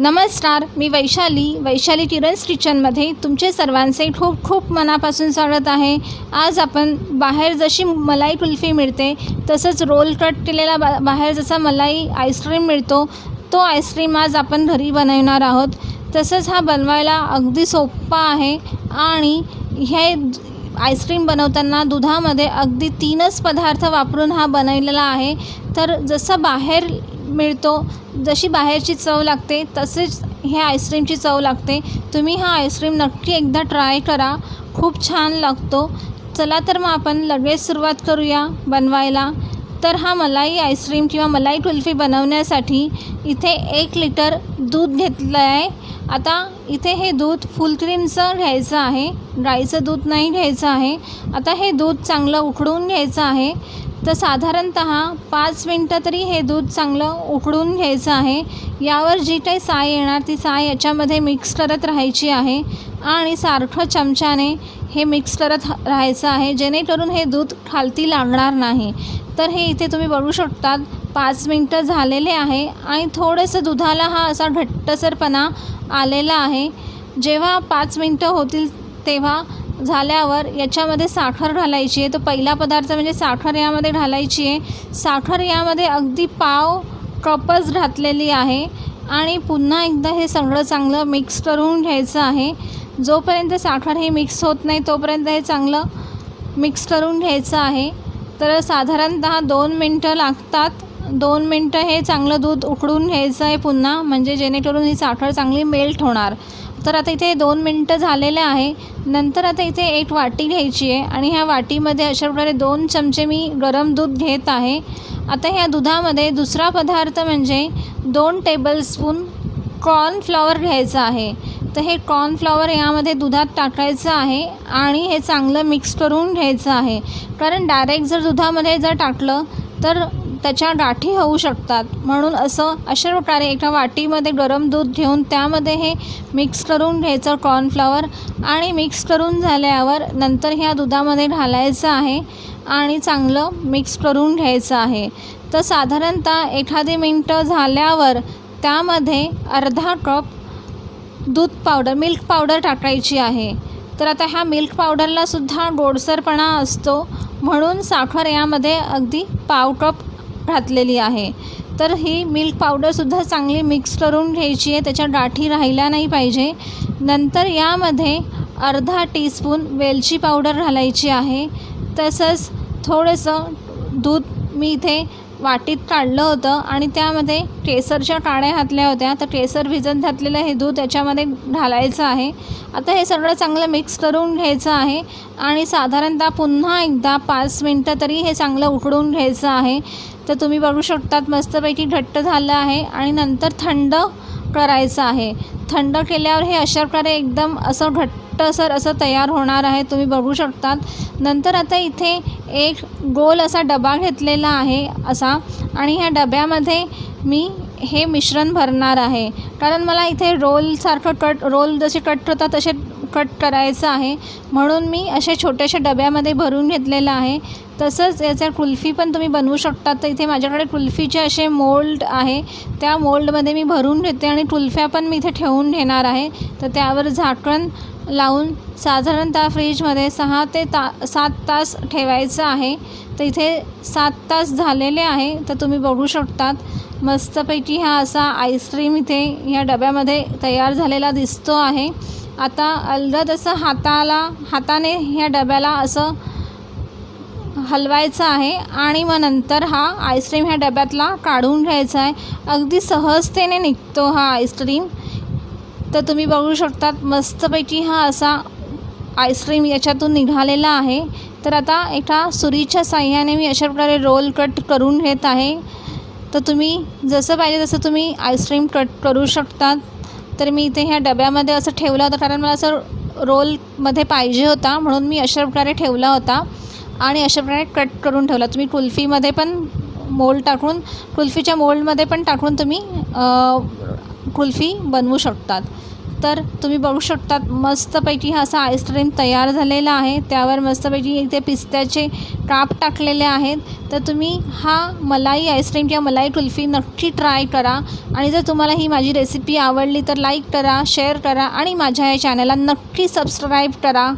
नमस्कार मी वैशाली. वैशाली टिरन्स किचनमध्ये तुमचे सर्वांचे खूप खूप मनापासून स्वागत आहे. आज आपण बाहेर जशी मलाई कुल्फी मिळते तसंच रोल कट केलेला बा बाहेर जसा मलाई आईस्क्रीम मिळतो तो आईस्क्रीम आज आपण घरी बनवणार आहोत. तसंच हा बनवायला अगदी सोप्पा आहे आणि हे आईस्क्रीम बनवताना दुधामध्ये अगदी तीनच पदार्थ वापरून हा बनवलेला आहे. तर जसं बाहेर मिळतो. जशी बाहेरची चव लागते तसेच हे आईस्क्रीमची चव लागते. तुम्ही हा आईस्क्रीम नक्की एकदा ट्राय करा. खूप छान लागतो. चला तर मग आपण लगेच सुरुवात करूया बनवायला. तर हा मलाई आईस्क्रीम किंवा मलाई कुल्फी बनवण्यासाठी इथे एक लिटर दूध घेतलं आहे. आता इथे हे दूध फुल क्रीमचं घ्यायचं आहे. गाईचं दूध नाही घ्यायचं आहे. आता हे दूध चांगलं उकळून घ्यायचं आहे. तर साधारणत पाच मिनटं तरी हे दूध चांगलं उकळून घ्यायचं आहे. यावर जी काही साय येणार ती साय याच्यामध्ये मिक्स करत राहायची आहे आणि सारखं चमच्याने हे मिक्स करत ह- राहायचं आहे. जेणेकरून हे दूध खालती लागणार नाही. तर हे इथे तुम्ही बघू शकतात. पाच मिनटं झालेले आहे आणि थोडंसं दुधाला हा असा घट्टसरपणा आलेला आहे. जेव्हा पाच मिनटं होतील तेव्हा झाल्यावर याच्यामध्ये साखर घालायची आहे. तो पहिला पदार्थ म्हणजे साखर यामध्ये घालायची आहे. साखर यामध्ये अगदी पाव कपच घातलेली आहे आणि पुन्हा एकदा हे सगळं चांगलं मिक्स करून घ्यायचं आहे. जोपर्यंत साखर हे मिक्स होत नाही तोपर्यंत हे चांगलं मिक्स करून घ्यायचं आहे. तर साधारणतः दोन मिनटं लागतात. दोन मिनटं हे चांगलं दूध उकडून घ्यायचं आहे पुन्हा म्हणजे जेणेकरून ही साखर चांगली मेल्ट होणार. तर आता इथे दोन मिनटं झालेले आहे. नंतर आता इथे एक वाटी घ्यायची आहे आणि ह्या वाटीमध्ये अशा प्रकारे दोन चमचे मी गरम दूध घेत आहे. आता ह्या दुधामध्ये दुसरा पदार्थ म्हणजे दोन टेबलस्पून कॉर्नफ्लॉवर घ्यायचं आहे. तर हे कॉर्नफ्लॉवर यामध्ये दुधात टाकायचं आहे आणि हे चांगलं मिक्स करून घ्यायचं आहे. कारण डायरेक्ट जर दुधामध्ये जर टाकलं तर त्याच्या गाठी होऊ शकतात. म्हणून असं अशा प्रकारे एका वाटीमध्ये गरम दूध घेऊन त्यामध्ये हे मिक्स करून घ्यायचं कॉर्नफ्लॉवर आणि मिक्स करून झाल्यावर नंतर ह्या दुधामध्ये घालायचं आहे आणि चांगलं मिक्स करून घ्यायचं आहे. तर साधारणतः एखादी मिनटं झाल्यावर त्यामध्ये अर्धा कप दूध पावडर मिल्क पावडर टाकायची आहे. तर आता ह्या मिल्क पावडरला सुद्धा गोडसरपणा असतो. म्हणून साखर यामध्ये अगदी पाव कप घातलेली आहे. तर ही मिल्क पावडरसुद्धा चांगली मिक्स करून घ्यायची आहे. त्याच्या गाठी राहिल्या नाही पाहिजे. नंतर यामध्ये अर्धा टीस्पून वेलची पावडर घालायची आहे. तसंच थोडंसं दूध मी इथे वाटीत काढलं होतं आणि त्यामध्ये केसरच्या काड्या घातल्या होत्या. तर केसर भिजत घातलेलं हे दूध याच्यामध्ये घालायचं आहे. आता हे सगळं चांगलं मिक्स करून घ्यायचं आहे आणि साधारणतः पुन्हा एकदा पाच मिनटं तरी हे चांगलं उकडून घ्यायचं आहे. तर तुम्ही बघू शकतात मस्तपैकी घट्ट झालं आहे आणि नंतर थंड करायचं आहे. थंड केल्यावर हे अशा प्रकारे एकदम असं घट्टसर असं तयार होणार आहे तुम्ही बघू शकतात. नंतर आता इथे एक गोल असा डबा घेतलेला आहे असा आणि ह्या डब्यामध्ये मी हे मिश्रण भरणार आहे. कारण मला इथे रोलसारखं कट रोल जसे कट होतात तसे कट करायचं आहे. म्हणून मी अशा छोट्याशा डब्यामध्ये भरून घेतलेलं आहे. तसंच याच्या कुल्फी पण तुम्ही बनवू शकता. तर इथे माझ्याकडे कुल्फीचे असे मोल्ड आहे. त्या मोल्डमध्ये मी भरून घेते आणि कुल्फ्या पण मी इथे ठेवून घेणार आहे. तर त्यावर झाकण लावून साधारणतः फ्रीजमध्ये सहा ते ता सात तास ठेवायचं आहे. तर इथे सात तास झालेले आहे तर तुम्ही बघू शकतात. मस्तपैकी हा असा आईस्क्रीम इथे ह्या डब्यामध्ये तयार झालेला दिसतो आहे. आता अलगद असं हाताला हाताने ह्या डब्याला असं हलवायचं आहे आणि मग नंतर हा आईस्क्रीम ह्या डब्यातला काढून घ्यायचा आहे. अगदी सहजतेने निघतो हा आईस्क्रीम. तर तुम्ही बघू शकतात मस्तपैकी हा असा आईस्क्रीम याच्यातून निघालेला आहे. तर आता एका सुरीच्या साह्याने मी अशा प्रकारे रोल कट करून घेत आहे. तर तुम्ही जसं पाहिजे तसं तुम्ही आईस्क्रीम कट करू शकतात. तर मी इथे ह्या डब्यामध्ये असं ठेवलं होतं कारण मला असं रोलमध्ये पाहिजे होता म्हणून मी अशा प्रकारे ठेवला होता. आणि अशा प्रकारे कट करून ठेवला. तुम्ही कुल्फीमध्ये पण मोल्ड टाकून कुल्फीच्या मोल्डमध्ये पण टाकून तुम्ही कुल्फी बनवू शकतात. तर तुम्ही बघू शकतात मस्तपैकी हा असा आईस्क्रीम तयार झालेला आहे. त्यावर मस्तपैकी इथे पिस्त्याचे काप टाकलेले आहेत. तर तुम्ही हा मलाई आईस्क्रीम किंवा मलाई कुल्फी नक्की ट्राय करा. आणि जर तुम्हाला ही माझी रेसिपी आवडली तर लाईक करा शेअर करा आणि माझ्या या चॅनलला नक्की सबस्क्राईब करा.